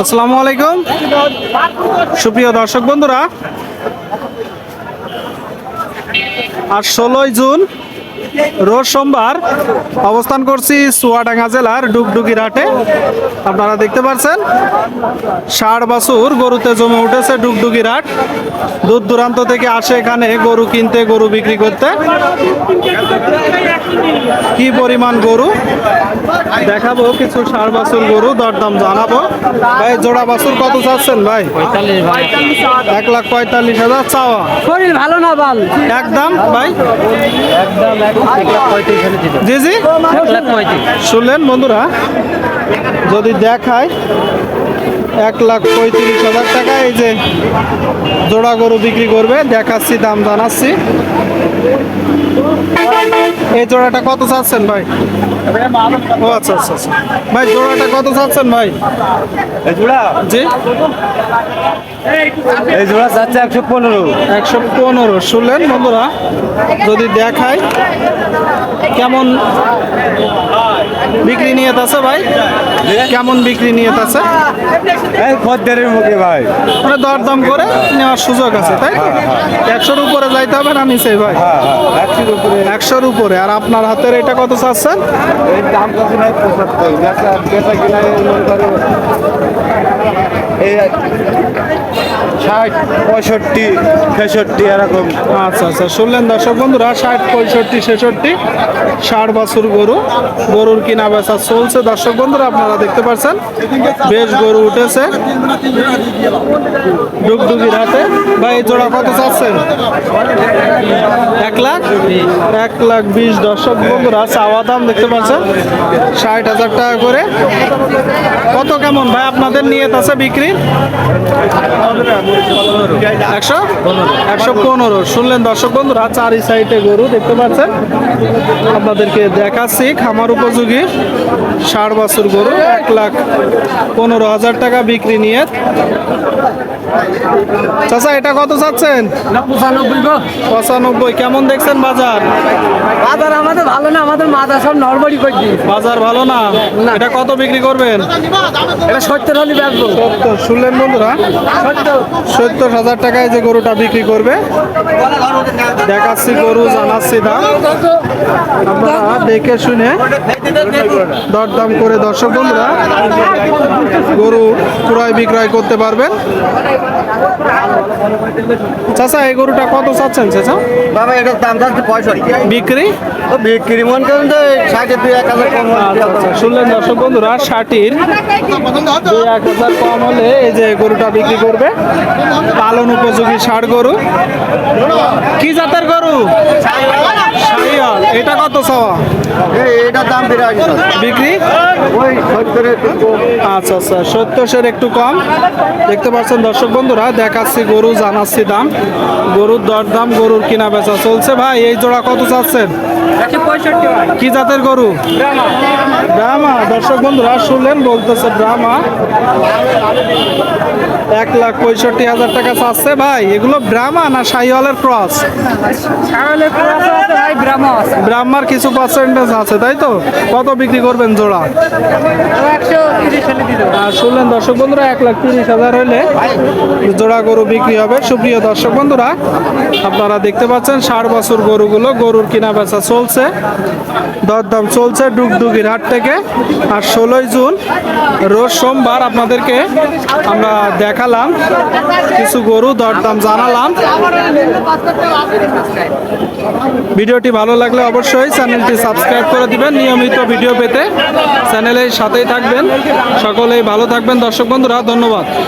আসসালামু আলাইকুম। সুপ্রিয় দর্শক বন্ধুরা আর ষোলোই জুন রোজ সোমবার অবস্থান করছি চুয়াডাঙ্গা জেলার ডুগডুগির হাটে আপনারা দেখতে পাচ্ছেন ষাট বাছুর গরুতে জমে উঠেছে ডুগডুগির হাট দূর দূরান্ত থেকে আসে এখানে গরু কিনতে গরু বিক্রি করতে। কি পরিমাণ গরু? দেখাবো কিছু ষাট বাছুর গরু দরদাম জানাব। ভাই জোড়া বাছুর কত চাচ্ছেন ভাই? এক লাখ পঁয়তাল্লিশ হাজার চাওয়া। শরীর ভালো না বাল। একদম ভাই? জি জি। শুনলেন বন্ধুরা, যদি দেখায় এক লাখ পঁয়ত্রিশ হাজার টাকা, এই যে জোড়া গরু বিক্রি করবে, দেখাচ্ছি, দাম জানাচ্ছি। এই জোড়াটা কত চাচ্ছেন ভাই? ও আচ্ছা আচ্ছা আচ্ছা। ভাই জোড়াটা কত চাচ্ছেন ভাই? এই জোড়া? জি? এই জোড়া চাচ্ছে একশো পনেরো। একশো পনেরো। শুনলেন বন্ধুরা যদি দেখায় কেমন বিক্রি নিয়ে আছে ভাই? কেমন বিক্রি নিয়ে আছে? এই খদ্দের মুখে ভাই। মানে দরদাম করে নেওয়ার সুযোগ আছে তাই তো? একশোর উপরে যাইতে হবে না নিচে ভাই? হ্যাঁ হ্যাঁ একশোর উপরে। আর আপনার হাতের এটা কত চাচ্ছেন? এই দাম কত নাই ষাট, পঁয়ষট্টি, ছেষট্টি, এরকম। আচ্ছা আচ্ছা শুনলেন দর্শক বন্ধুরা, ষাট, পঁয়ষট্টি, ছেষট্টি, ষাট বছর গরু। গরুর কিনা বেচা চলছে। দর্শক বন্ধুরা, আপনারা দেখতে পাচ্ছেন, বেশ গরু উঠেছে। ডুগডুগির হাতে ভাই জোড়া কত চাচ্ছেন? এক লাখ? এক লাখ বিশ। দর্শক বন্ধুরা, চাওয়া দাম দেখতে পাচ্ছেন, ষাট হাজার টাকা করে। কত কেমন? ভাই আপনাদের নিয়ে আছে বিক্রি? একশো? একশো পনেরো। শুনলেন দর্শক বন্ধুরা চারি সাইডে গরু দেখতে পাচ্ছেন। আপনাদেরকে দেখাচ্ছি খামার উপযোগী ষাট বছর গরু এক লাখ পনেরো হাজার টাকা বিক্রি নিয়ে চাচা এটা কত চাচ্ছেন? পঁচানব্বই কেমন দেখছেন বাজার? বাজার আমাদের ভালো না আমাদের মাথা সব নড়বড়ি করে দিই বাজার ভালো না। এটা কত বিক্রি করবেন? এটা সত্তর হলে বেচবো। সত্তর শুনলেন বন্ধুরা? সত্তর। হাজার টাকায় যে গরুটা বিক্রি করবে দেখাচ্ছি গরু জানাচ্ছি দাম। আমরা দেখে শুনে দরদাম করে দর্শক বন্ধুরা গরু ক্রয় বিক্রয় করতে পারবেন। চাচা এই গরুটা কত চাচ্ছেন চাচা? বাবা এটার দাম যাচ্ছে পঁয়ষট্টি। বিক্রি? তো বিক্রি মন করেন তো ষাটের দুই এক হাজার কম আচ্ছা আচ্ছা। শুনলেন দর্শক বন্ধুরা ষাটির দুই এক হাজার কম হলে এই যে গরুটা বিক্রি করবে। পালন উপযোগী ষাট গরু। কি জাতের গরু? শাহিওয়াল এটা কত চাওয়া এটা দাম বিরাট বিক্রি? ওই সত্তরের। আচ্ছা আচ্ছা সত্তরের একটু কম। দেখতে পাচ্ছেন দর্শক বন্ধুরা দেখাচ্ছি গরু জানাচ্ছি দাম। গরুর দর দাম গরুর কিনা বেচা চলছে। ভাই এই জোড়া কত চাচ্ছেন? কি জাতের গরু? ব্রাহ্মা। দর্শক বন্ধুরা শুনলেন বলতেছে ব্রাহ্মা। এক লাখ পঁয়ষট্টি হাজার টাকা চাচ্ছে। ভাই এগুলো ব্রাহ্মা না শাহিওয়ালের ক্রস? ব্রাহ্মার কিছু পার্সেন্টেজ আছে তাই তো? কত বিক্রি করবেন জোড়া? শুনলেন দর্শক বন্ধুরা এক লাখ তিরিশ হাজার হলে জোড়া গরু বিক্রি হবে। সুপ্রিয় দর্শক বন্ধুরা আপনারা দেখতে পাচ্ছেন ষাট বছর গরুগুলো গরুর কিনা বেচা চলছে। দরদাম চলছে ডুগডুগির হাট থেকে। আর ষোলোই জুন, রোজ সোমবার আপনাদেরকে আমরা দেখালাম, কিছু গরু দরদাম জানালাম। ভিডিওটি ভালো লাগলে অবশ্যই চ্যানেলটি সাবস্ক্রাইব করে দিবেন, নিয়মিত ভিডিও পেতে। চ্যানেলের সাথেই থাকবেন। সকলেই ভালো থাকবেন, দর্শক বন্ধুরা, ধন্যবাদ।